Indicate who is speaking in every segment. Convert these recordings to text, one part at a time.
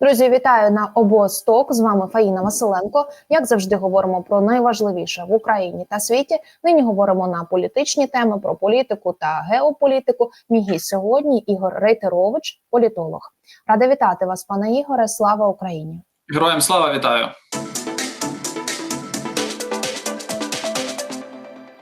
Speaker 1: Друзі, вітаю на обосток. З вами Фаїна Василенко. Як завжди, говоримо про найважливіше в Україні та світі. Нині говоримо на політичні теми про політику та геополітику. Мій гість сьогодні Ігор Рейтерович, політолог. Рада вітати вас, пане Ігоре. Слава Україні!
Speaker 2: Героям слава вітаю.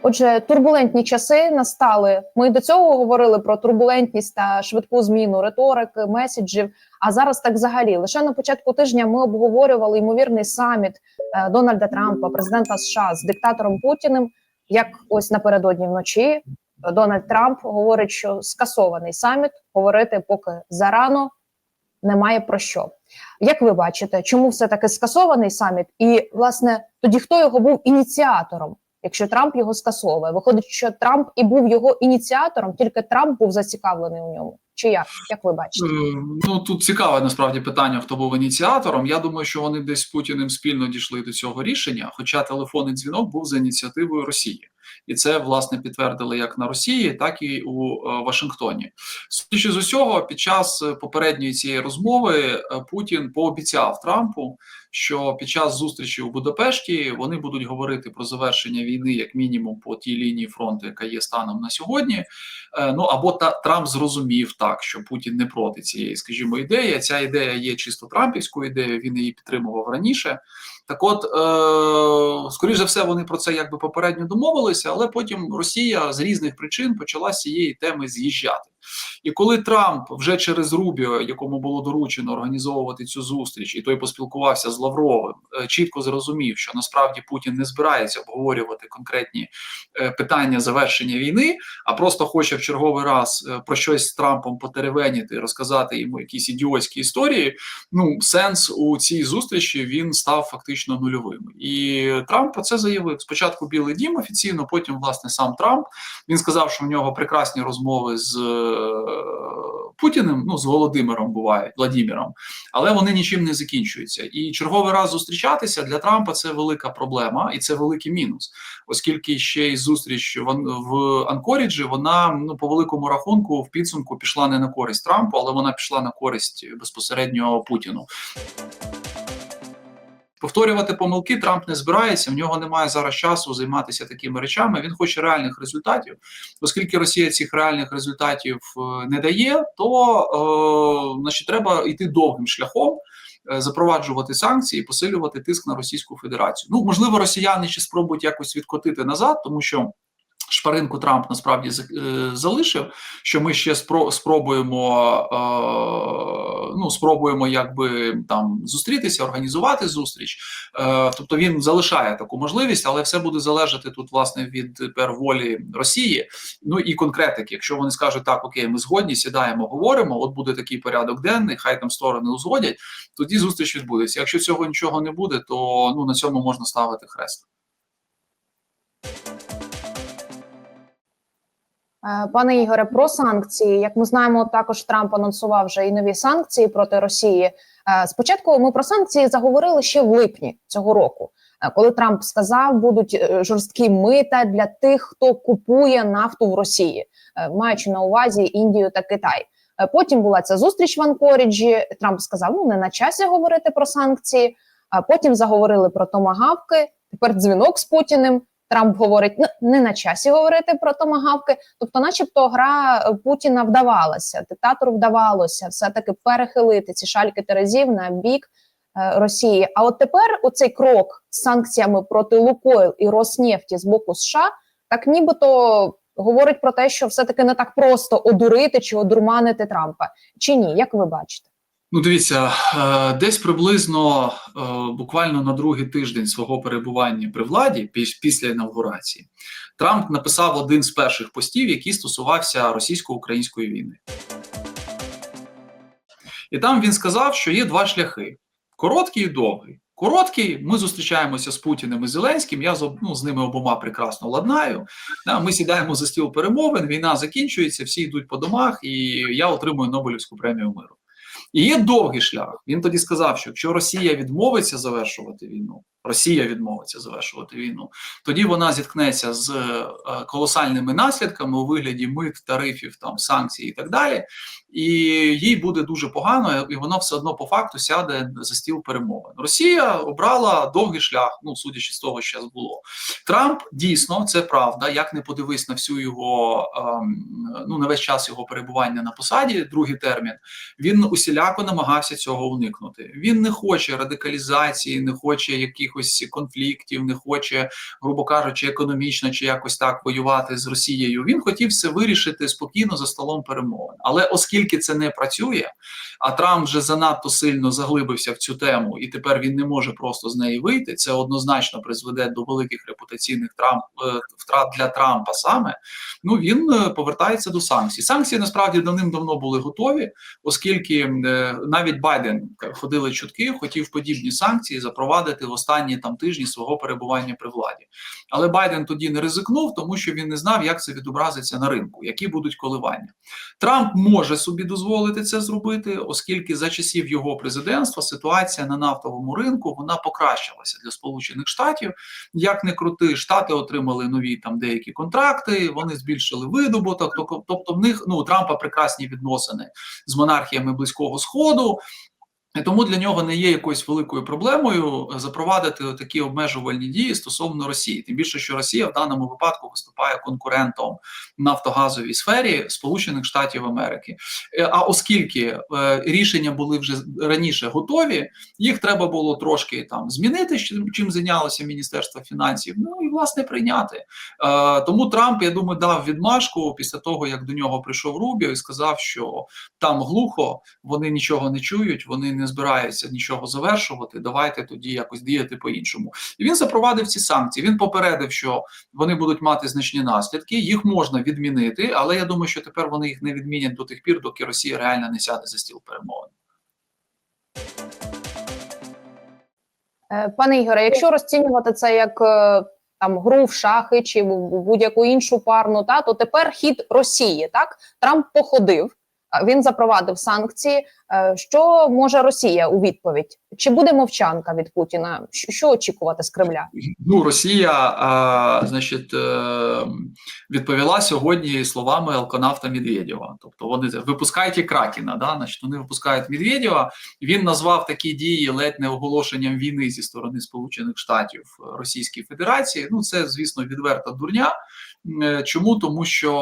Speaker 1: Отже, турбулентні часи настали. Ми до цього говорили про турбулентність та швидку зміну риторики, меседжів. А зараз так взагалі лише на початку тижня ми обговорювали ймовірний саміт е, Дональда Трампа, президента США з диктатором Путіним. Як ось напередодні вночі Дональд Трамп говорить, що скасований саміт говорити поки зарано немає про що. Як ви бачите, чому все таки скасований саміт? І власне тоді хто його був ініціатором? Якщо Трамп його скасовує, виходить, що Трамп і був його ініціатором, тільки Трамп був зацікавлений у ньому. Чи як? Як ви бачите?
Speaker 2: Е, Ну тут цікаве насправді питання, хто був ініціатором. Я думаю, що вони десь з Путіним спільно дійшли до цього рішення. Хоча телефонний дзвінок був за ініціативою Росії, і це власне підтвердили як на Росії, так і у е, Вашингтоні. Судячи з усього, під час е, попередньої цієї розмови Путін пообіцяв Трампу, що під час зустрічі у Будапешті вони будуть говорити про завершення війни, як мінімум, по тій лінії фронту, яка є станом на сьогодні. Е, Ну або та Трамп зрозумів так, що Путін не проти цієї, скажімо, ідеї. Ця ідея є чисто трампівською ідеєю. Він її підтримував раніше. Так, от, е, скоріш за все, вони про це якби попередньо домовилися, але потім Росія з різних причин почала з цієї теми з'їжджати. І коли Трамп вже через Рубіо, якому було доручено організовувати цю зустріч, і той поспілкувався з Лавровим, е, чітко зрозумів, що насправді Путін не збирається обговорювати конкретні е, питання завершення війни, а просто хоче в черговий раз е, про щось з Трампом потеревеніти, розказати йому якісь ідіотські історії. Ну, сенс у цій зустрічі він став фактично нульовим. І Трамп про це заявив. Спочатку Білий Дім офіційно, потім, власне, сам Трамп. Він сказав, що в нього прекрасні розмови з Путіним, ну з Володимиром бувають, Владіміром, але вони нічим не закінчуються. І черговий раз зустрічатися для Трампа це велика проблема, і це великий мінус, оскільки ще й зустріч в, в Анкоріджі, вона ну по великому рахунку в підсумку пішла не на користь Трампу, але вона пішла на користь безпосередньо Путіну. Повторювати помилки Трамп не збирається. В нього немає зараз часу займатися такими речами. Він хоче реальних результатів. Оскільки Росія цих реальних результатів е, не дає, то е, значить треба йти довгим шляхом. е, Запроваджувати санкції, посилювати тиск на Російську Федерацію. Ну можливо, росіяни ще спробують якось відкотити назад, тому що шпаринку Трамп насправді е, залишив. Що ми ще спро- спробуємо, е, ну спробуємо, якби там зустрітися, організувати зустріч. Е, тобто він залишає таку можливість, але все буде залежати тут власне від тепер волі Росії. Ну і конкретики. Якщо вони скажуть так, окей, ми згодні, сідаємо, говоримо. От буде такий порядок денний, хай там сторони узгодять. Тоді зустріч відбудеться. Якщо цього нічого не буде, то ну на цьому можна ставити хрест.
Speaker 1: Пане Ігоре, про санкції, як ми знаємо, також Трамп анонсував вже і нові санкції проти Росії. Е, Спочатку ми про санкції заговорили ще в липні цього року, е, коли Трамп сказав, будуть е, жорсткі мита для тих, хто купує нафту в Росії, е, маючи на увазі Індію та Китай. Е, Потім була ця зустріч в Анкоріджі. Трамп сказав: ну не на часі говорити про санкції. А потім заговорили про томагавки. Тепер дзвінок з Путіним. Трамп говорить, ну не на часі говорити про томагавки. Тобто, начебто, гра е, Путіна вдавалася, диктатору вдавалося все таки перехилити ці шальки терезів на бік е, Росії. А от тепер оцей крок з санкціями проти Лукойл і Роснефті з боку США, так нібито говорить про те, що все таки не так просто одурити чи одурманити Трампа. Чи ні? Як ви бачите?
Speaker 2: Ну, дивіться, е, десь приблизно е, буквально на другий тиждень свого перебування при владі, піс- після інавгурації, Трамп написав один з перших постів, який стосувався російсько-української війни. І там він сказав, що є два шляхи: короткий і довгий. Короткий, ми зустрічаємося з Путіним і Зеленським. Я ну, з ними обома прекрасно ладнаю. Да, ми сідаємо за стіл перемовин, війна закінчується, всі йдуть по домах, і я отримую Нобелівську премію миру. І є довгий шлях. Він тоді сказав, що якщо Росія відмовиться завершувати війну, Росія відмовиться завершувати війну, тоді вона зіткнеться з е, колосальними наслідками у вигляді мит, тарифів, там санкцій і так далі. І їй буде дуже погано, і вона все одно по факту сяде за стіл перемовин. Росія обрала довгий шлях, ну судячи з того, що було. Трамп дійсно це правда. Як не подивись на всю його ем, ну на весь час його перебування на посаді, другий термін, він усіляко намагався цього уникнути. Він не хоче радикалізації, не хоче якихось конфліктів, не хоче, грубо кажучи, економічно чи якось так воювати з Росією. Він хотів все вирішити спокійно за столом перемовин. Але оскільки це не працює, а Трамп вже занадто сильно заглибився в цю тему, і тепер він не може просто з неї вийти. Це однозначно призведе до великих репутаційних трамп е, втрат для Трампа саме. Ну він е, повертається до санкцій. Санкції насправді давним-давно були готові, оскільки е, навіть Байден ходили чутки, хотів подібні санкції запровадити в останні там тижні свого перебування при владі. Але Байден тоді не ризикнув, тому що він не знав, як це відобразиться на ринку, які будуть коливання. Трамп може собі дозволити це зробити, оскільки за часів його президентства ситуація на нафтовому ринку вона покращилася для Сполучених Штатів. Як не крути, штати отримали нові там деякі контракти, вони збільшили видобуток. Тобто, в них ну у Трампа прекрасні відносини з монархіями близького сходу. Тому для нього не є якоюсь великою проблемою запровадити такі обмежувальні дії стосовно Росії. Тим більше, що Росія в даному випадку виступає конкурентом в нафтогазовій сфері Сполучених Штатів Америки. Е, А оскільки е, рішення були вже раніше готові, їх треба було трошки там змінити, чим, зайнялося Міністерство фінансів. Ну і власне прийняти. Е, Тому Трамп, я думаю, дав відмашку після того, як до нього прийшов Рубіо і сказав, що там глухо, вони нічого не чують, вони не збираються нічого завершувати. Давайте тоді якось діяти по-іншому. І він запровадив ці санкції. Він попередив, що вони будуть мати значні наслідки. Їх можна відмінити, але я думаю, що тепер вони їх не відмінять до тих пір, доки Росія реально не сяде за стіл перемовин.
Speaker 1: Е, Пане Ігоре, якщо розцінювати це як е, там гру в шахи чи в будь-яку іншу парну, та то тепер хід Росії. Так Трамп походив, він запровадив санкції. Е, Що може Росія у відповідь? Чи буде мовчанка від Путіна? Що, очікувати з Кремля?
Speaker 2: Ну, Росія, а, значить, е, відповіла сьогодні словами алконавта Медведєва. Тобто вони випускають і Кракіна, да? значить, вони випускають Медведєва. Він назвав такі дії ледь не оголошенням війни зі сторони Сполучених Штатів Російській Федерації. Ну, це, звісно, відверта дурня. Е, Чому? Тому що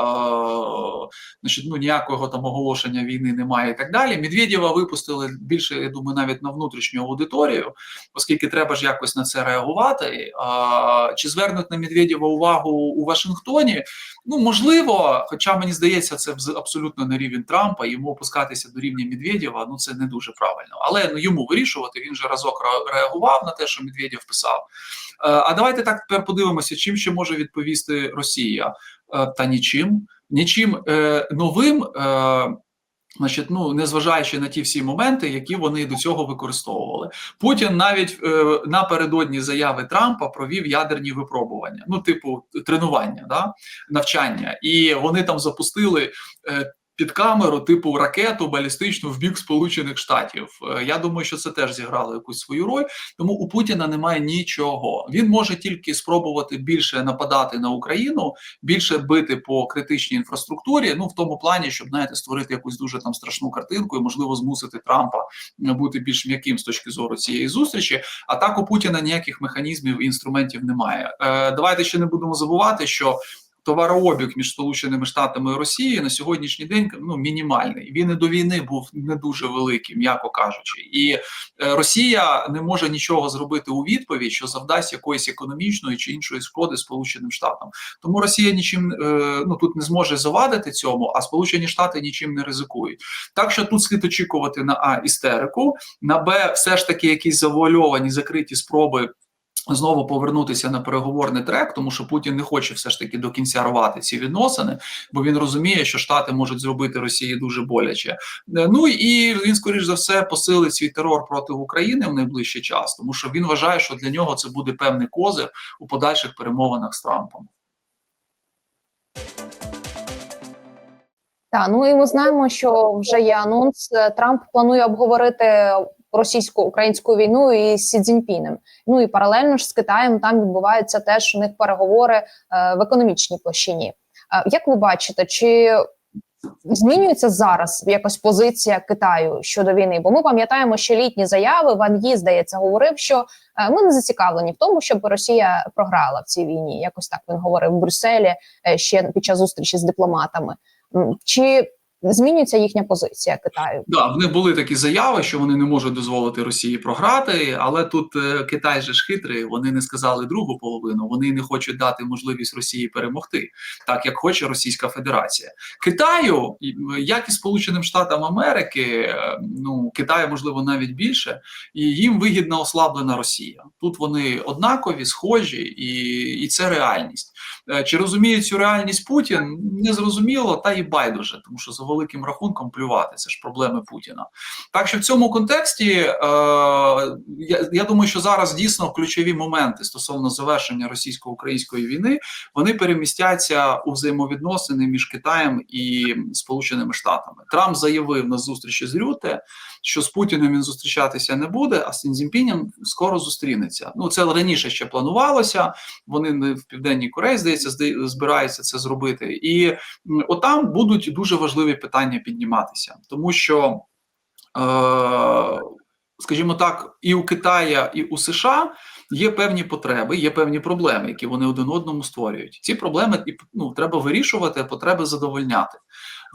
Speaker 2: е, значить, ну, ніякого там оголошення війни немає і так далі. Медведєва випустили більше, я думаю, навіть на внутрішню аудиторію, оскільки треба ж якось на це реагувати. А, чи звернуть на Медведєва увагу у Вашингтоні? Ну можливо, хоча мені здається, це абсолютно не рівень Трампа. Йому опускатися до рівня Медведєва, ну це не дуже правильно. Але ну йому вирішувати. Він же разок реагував на те, що Медведєв писав. Е, А давайте так тепер подивимося, чим ще може відповісти Росія. Е, Та нічим, нічим е, новим. Е, Значить, ну незважаючи на ті всі моменти, які вони до цього використовували, Путін навіть е, напередодні заяви Трампа провів ядерні випробування, ну типу тренування, да навчання, і вони там запустили. Е, під камеру, типу ракету балістичну в бік Сполучених Штатів. Е, Я думаю, що це теж зіграло якусь свою роль. Тому у Путіна немає нічого. Він може тільки спробувати більше нападати на Україну, більше бити по критичній інфраструктурі. Ну в тому плані, щоб знаєте, створити якусь дуже там страшну картинку і можливо змусити Трампа бути більш м'яким з точки зору цієї зустрічі. А так у Путіна ніяких механізмів і інструментів немає. Е, Давайте ще не будемо забувати, що. Товарообіг між Сполученими Штатами і Росією на сьогоднішній день ну мінімальний. Він і до війни був не дуже великий, м'яко кажучи, і е, Росія не може нічого зробити у відповідь, що завдасть якоїсь економічної чи іншої шкоди Сполученим Штатам. Тому Росія нічим е, ну тут не зможе завадити цьому, а Сполучені Штати нічим не ризикують. Так що тут слід очікувати на а істерику, на б все ж таки якісь завуальовані закриті спроби. Знову повернутися на переговорний трек, тому що Путін не хоче все ж таки до кінця рвати ці відносини, бо він розуміє, що Штати можуть зробити Росії дуже боляче. Е, Ну і він, скоріш за все, посилить свій терор проти України в найближчий час, тому що він вважає, що для нього це буде певний козир у подальших перемовинах з Трампом.
Speaker 1: Так, ну і ми знаємо, що вже є анонс. Е, Трамп планує обговорити російсько-українську війну і з Сі Цзіньпінем. Ну і паралельно ж з Китаєм там відбуваються теж у них переговори е, в економічній площині. Е, як ви бачите, чи змінюється зараз якось позиція Китаю щодо війни? Бо ми пам'ятаємо, що літні заяви Ван Ї, здається, говорив, що е, ми не зацікавлені в тому, щоб Росія програла в цій війні. Якось так він говорив в Брюсселі ще під час зустрічі з дипломатами. Чи змінюється їхня позиція Китаю?
Speaker 2: Да, в них були такі заяви, що вони не можуть дозволити Росії програти, але тут е, Китай же ж хитрий. Вони не сказали другу половину. Вони не хочуть дати можливість Росії перемогти, так як хоче Російська Федерація. Китаю, як і Сполученим Штатам Америки, е, ну Китаю можливо навіть більше, і їм вигідна ослаблена Росія. Тут вони однакові, схожі, і, і це реальність. Е, Чи розуміє цю реальність Путін? Не зрозуміло, та і байдуже, тому що за великим рахунком плювати це ж проблеми Путіна. Так що в цьому контексті е, я, я думаю, що зараз дійсно ключові моменти стосовно завершення російсько-української війни вони перемістяться у взаємовідносини між Китаєм і Сполученими Штатами. Трамп заявив на зустрічі з Рюте, що з Путіним він зустрічатися не буде, а з Цзіньпінем скоро зустрінеться. Ну це раніше ще планувалося. Вони не в південній Кореї здається, збираються це зробити, і отам будуть дуже важливі питання підніматися, тому що, е, скажімо так, і у Китая, і у США є певні потреби, є певні проблеми, які вони один одному створюють. Ці проблеми ну, треба вирішувати, потреби задовольняти.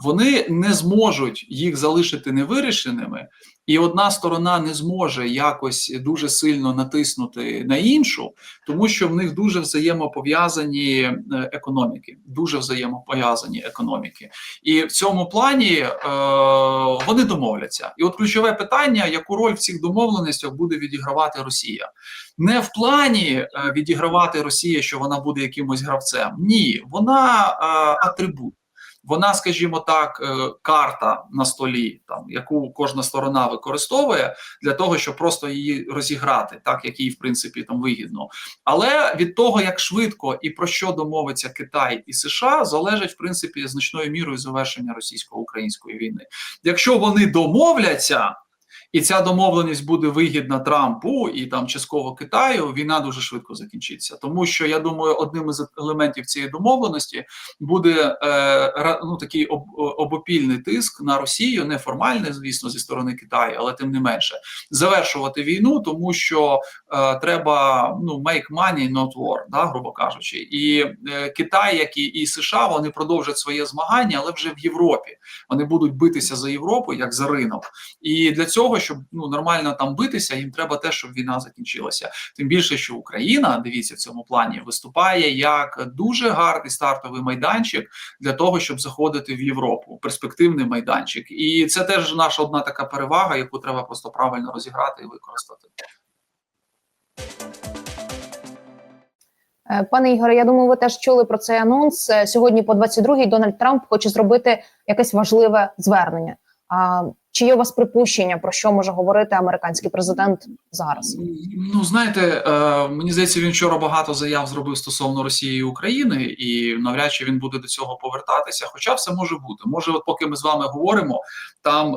Speaker 2: Вони не зможуть їх залишити невирішеними, і одна сторона не зможе якось дуже сильно натиснути на іншу, тому що в них дуже взаємопов'язані е, економіки, дуже взаємопов'язані економіки. І в цьому плані е, вони домовляться. І от ключове питання: яку роль в цих домовленостях буде відігравати Росія? Не в плані е, відігравати Росія, що вона буде якимось гравцем. Ні, вона е, атрибут. Вона, скажімо так, е, карта на столі, там яку кожна сторона використовує для того, щоб просто її розіграти, так як їй в принципі там вигідно. Але від того, як швидко і про що домовиться Китай і США, залежить в принципі значною мірою завершення російсько-української війни. Якщо вони домовляться. І ця домовленість буде вигідна Трампу і там частково Китаю. Війна дуже швидко закінчиться, тому що я думаю, одним із елементів цієї домовленості буде е, ну, такий об, обопільний тиск на Росію, неформальний, звісно, зі сторони Китаю, але тим не менше завершувати війну, тому що е, треба ну make money, not war, да, грубо кажучи, і е, Китай, як і, і США, вони продовжать своє змагання, але вже в Європі. Вони будуть битися за Європу як за ринок. І для цього, щоб ну нормально там битися, їм треба те, щоб війна закінчилася. Тим більше, що Україна, дивіться в цьому плані, виступає як дуже гарний стартовий майданчик для того, щоб заходити в Європу. Перспективний майданчик, і це теж наша одна така перевага, яку треба просто правильно розіграти і використати.
Speaker 1: Е, Пане Ігоре, я думаю, ви теж чули про цей анонс. Е, Сьогодні по 22-й Дональд Трамп хоче зробити якесь важливе звернення. А чи є у вас припущення про що може говорити американський президент зараз?
Speaker 2: Ну знаєте, е, мені здається, він вчора багато заяв зробив стосовно Росії і України, і навряд чи він буде до цього повертатися. Хоча все може бути. Може, от поки ми з вами говоримо, там.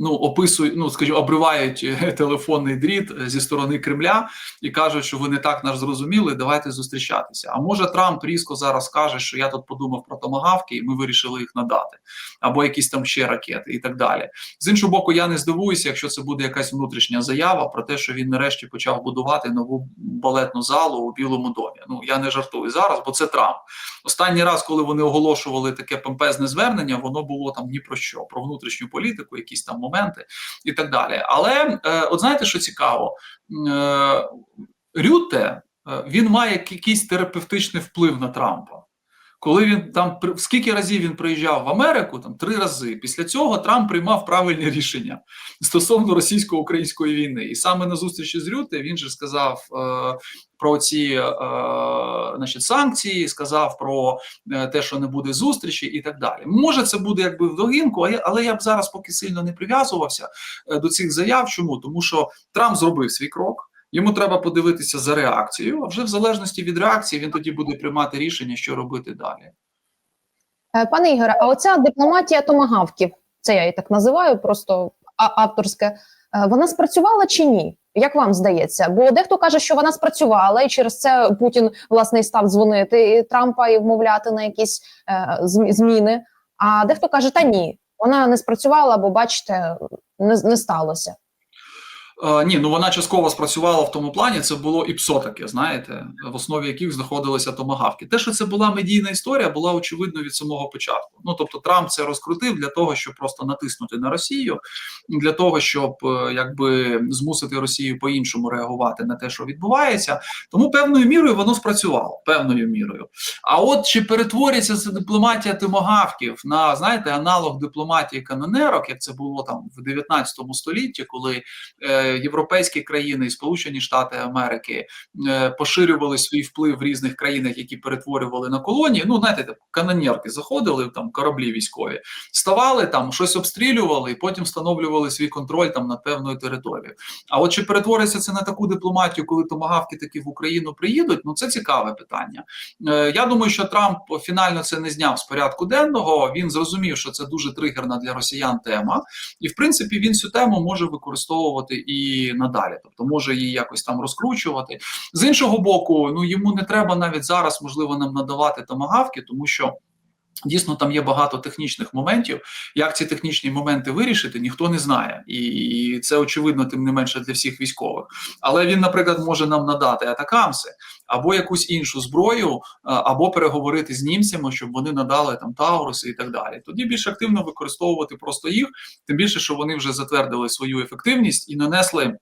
Speaker 2: Ну, описують, ну скажімо, обривають е, телефонний дріт е, зі сторони Кремля і кажуть, що ви не так нас зрозуміли. Давайте зустрічатися. А може Трамп різко зараз каже, що я тут подумав про томагавки, і ми вирішили їх надати, або якісь там ще ракети, і так далі. З іншого боку, я не здивуюся, якщо це буде якась внутрішня заява про те, що він нарешті почав будувати нову балетну залу у Білому домі. Ну я не жартую зараз, бо це Трамп. Останній раз, коли вони оголошували таке помпезне звернення, воно було там ні про що, про внутрішню політику, якісь там моменти і так далі. Але е, от знаєте, що цікаво, е, Рютте е, він має якийсь терапевтичний вплив на Трампа. Коли він там скільки разів він приїжджав в Америку, там три рази. Після цього Трамп приймав правильні рішення стосовно російсько-української війни. І саме на зустрічі з Рюте він же сказав е, про ці е, значить, санкції, сказав про е, те, що не буде зустрічі, і так далі. Може, це буде якби в догінку, але я б зараз поки сильно не прив'язувався е, до цих заяв. Чому? Тому що Трамп зробив свій крок. Йому треба подивитися за реакцією, а вже в залежності від реакції він тоді буде приймати рішення, що робити далі.
Speaker 1: Е, Пане Ігоре, а оця дипломатія томагавків, це я її так називаю, просто авторське, е, вона спрацювала чи ні? Як вам здається? Бо дехто каже, що вона спрацювала, і через це Путін власне і став дзвонити і Трампа і вмовляти на якісь е, зміни. А дехто каже, та ні, вона не спрацювала, бо бачите, не, не сталося.
Speaker 2: Е, ні, ну вона частково спрацювала в тому плані. Це було і ПСО таке, знаєте, в основі яких знаходилися томагавки. Те, що це була медійна історія, була очевидно від самого початку. Ну тобто, Трамп це розкрутив для того, щоб просто натиснути на Росію, для того, щоб е, якби змусити Росію по-іншому реагувати на те, що відбувається. Тому певною мірою воно спрацювало. Певною мірою. А от чи перетвориться ця дипломатія томагавків на знаєте аналог дипломатії канонерок, як це було там в 19 столітті, коли е, європейські країни і Сполучені Штати Америки е, поширювали свій вплив в різних країнах, які перетворювали на колонії. Ну, знаєте, канонерки заходили, там кораблі військові, ставали там, щось обстрілювали, і потім встановлювали свій контроль там над певною територією. А от чи перетвориться це на таку дипломатію, коли томагавки таки в Україну приїдуть? Ну це цікаве питання. Е, Я думаю, що Трамп фінально це не зняв з порядку денного. Він зрозумів, що це дуже тригерна для росіян тема, і в принципі він цю тему може використовувати і надалі, тобто може її якось там розкручувати. З іншого боку, ну йому не треба навіть зараз, можливо, нам надавати томагавки, тому що. Дійсно, там є багато технічних моментів. Як ці технічні моменти вирішити, ніхто не знає, і, це очевидно, тим не менше для всіх військових. Але він, наприклад, може нам надати атакамси або якусь іншу зброю, або переговорити з німцями, щоб вони надали там Тауруси і так далі. Тоді більш активно використовувати просто їх, тим більше, що вони вже затвердили свою ефективність і нанесли.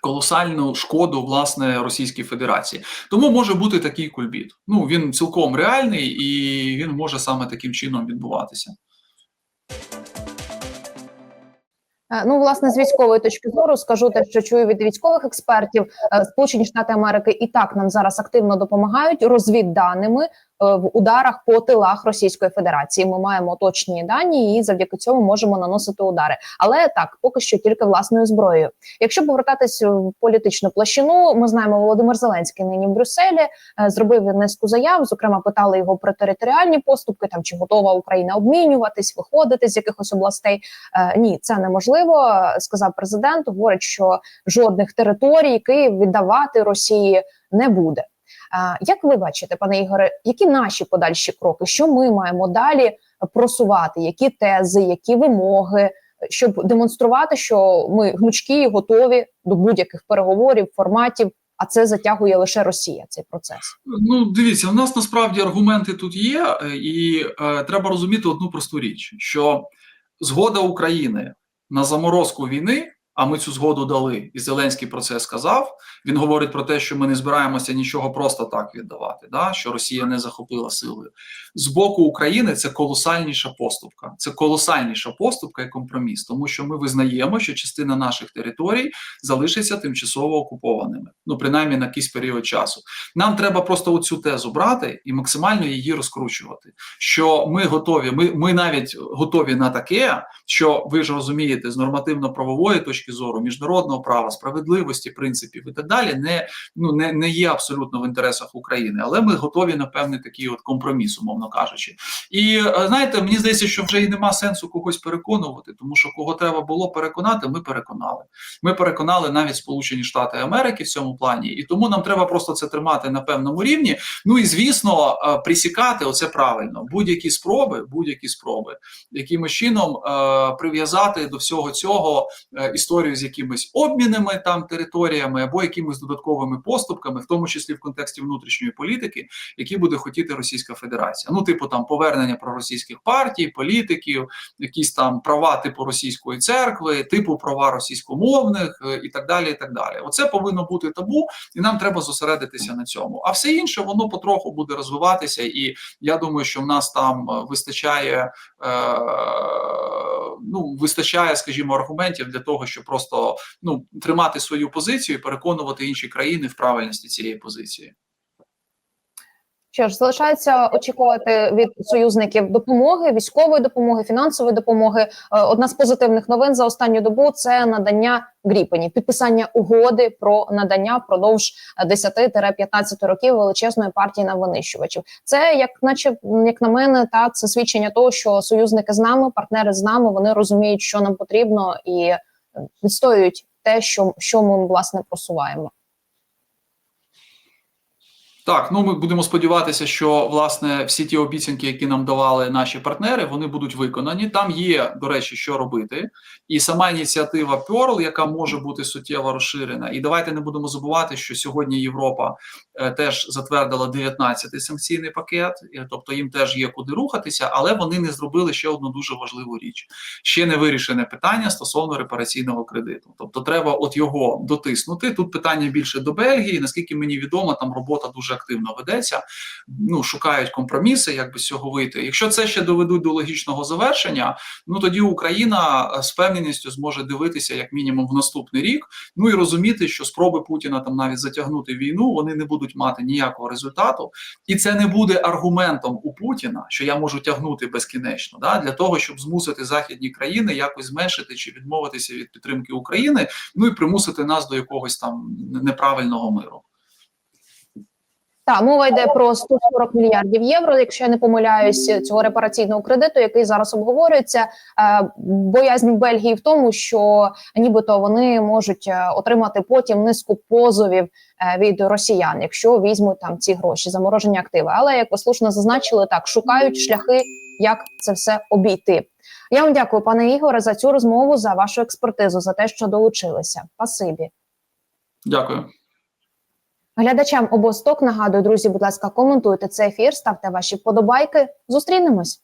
Speaker 2: Колосальну шкоду власне Російській Федерації, тому може бути такий кульбіт. Ну він цілком реальний і він може саме таким чином відбуватися.
Speaker 1: Е, Ну, власне, з військової точки зору скажу те, що чую від військових експертів. Е, Сполучені Штати Америки і так нам зараз активно допомагають розвідданими в ударах по тилах Російської Федерації. Ми маємо точні дані і завдяки цьому можемо наносити удари. Але так, поки що тільки власною зброєю. Якщо повертатись в політичну площину, ми знаємо, Володимир Зеленський нині в Брюсселі е, зробив низку заяв. Зокрема, питали його про територіальні поступки, там чи готова Україна обмінюватись, виходити з якихось областей. Е, Ні, це неможливо. Сказав президент. Говорить, що жодних територій Київ віддавати Росії не буде. Як ви бачите, пане Ігоре, які наші подальші кроки? Що ми маємо далі просувати? Які тези, які вимоги, щоб демонструвати, що ми гнучкі і готові до будь-яких переговорів, форматів, а це затягує лише Росія цей процес.
Speaker 2: Ну, дивіться, у нас насправді аргументи тут є, е, і е, треба розуміти одну просту річ: що згода України на заморозку війни, а ми цю згоду дали, і Зеленський про це сказав. Він говорить про те, що ми не збираємося нічого просто так віддавати, да? що Росія не захопила силою. З боку України це колосальніша поступка. Це колосальніша поступка і компроміс, тому що ми визнаємо, що частина наших територій залишиться тимчасово окупованими, ну принаймні на якийсь період часу. Нам треба просто оцю тезу брати і максимально її розкручувати. Що ми готові, ми, ми навіть готові на таке, що ви ж розумієте, з нормативно-правової точки зору, міжнародного права, справедливості, принципів і так далі, не ну не, не є абсолютно в інтересах України, але ми готові на певний такий от компроміс, умовно кажучи. І е, знаєте, мені здається, що вже і нема сенсу когось переконувати, тому що кого треба було переконати, ми переконали. Ми переконали навіть Сполучені Штати Америки в цьому плані, і тому нам треба просто це тримати на певному рівні. Ну і звісно, е, присікати оце правильно. Будь-які спроби, будь-які спроби, якимось чином е, прив'язати до всього цього е, історію з якимись обмінами там територіями або якимись додатковими поступками, в тому числі в контексті внутрішньої політики, які буде хотіти Російська Федерація. Ну, типу там повернення проросійських партій, політиків, якісь там права типу російської церкви, типу права російськомовних е, і так далі. І так далі. Оце повинно бути табу, і нам треба зосередитися на цьому. А все інше воно потроху буде розвиватися, і я думаю, що в нас там е, вистачає. Е, Ну, вистачає, скажімо, аргументів для того, щоб просто ну тримати свою позицію і переконувати інші країни в правильності цієї позиції.
Speaker 1: Що ж, залишається очікувати від союзників допомоги, військової допомоги, фінансової допомоги. Е, Одна з позитивних новин за останню добу це надання Гріпені, підписання угоди про надання впродовж 10-15 років величезної партії на винищувачів. Це як, наче як на мене, та це свідчення того, що союзники з нами, партнери з нами, вони розуміють, що нам потрібно, і е, відстоюють те, що, що ми власне просуваємо.
Speaker 2: Так, ну ми будемо сподіватися, що власне всі ті обіцянки, які нам давали наші партнери, вони будуть виконані. Там є, до речі, що робити, і сама ініціатива Pearl, яка може бути суттєво розширена. І давайте не будемо забувати, що сьогодні Європа е, теж затвердила 19-й санкційний пакет, і, тобто їм теж є куди рухатися, але вони не зробили ще одну дуже важливу річ: ще не вирішене питання стосовно репараційного кредиту. Тобто, треба от його дотиснути. Тут питання більше до Бельгії. Наскільки мені відомо, там робота дуже активно ведеться. Ну шукають компроміси, як би з цього вийти. Якщо це ще доведуть до логічного завершення, ну тоді Україна е, з певненістю зможе дивитися як мінімум в наступний рік. Ну і розуміти, що спроби Путіна там навіть затягнути війну вони не будуть мати ніякого результату, і це не буде аргументом у Путіна, що я можу тягнути безкінечно, да для того, щоб змусити західні країни якось зменшити чи відмовитися від підтримки України, ну і примусити нас до якогось там неправильного миру.
Speaker 1: Так, мова йде про 140 мільярдів євро. Якщо я не помиляюсь, цього репараційного кредиту, який зараз обговорюється. Е, Боязнь Бельгії в тому, що нібито вони можуть е, отримати потім низку позовів е, від росіян, якщо візьмуть там ці гроші, заморожені активи. Але як ви слушно зазначили, так шукають шляхи, як це все обійти. Я вам дякую, пане Ігоре, за цю розмову, за вашу експертизу, за те, що долучилися. Спасибі.
Speaker 2: Дякую.
Speaker 1: Глядачам обосток нагадую, друзі, будь ласка, коментуйте цей ефір, ставте ваші вподобайки. Зустрінемось.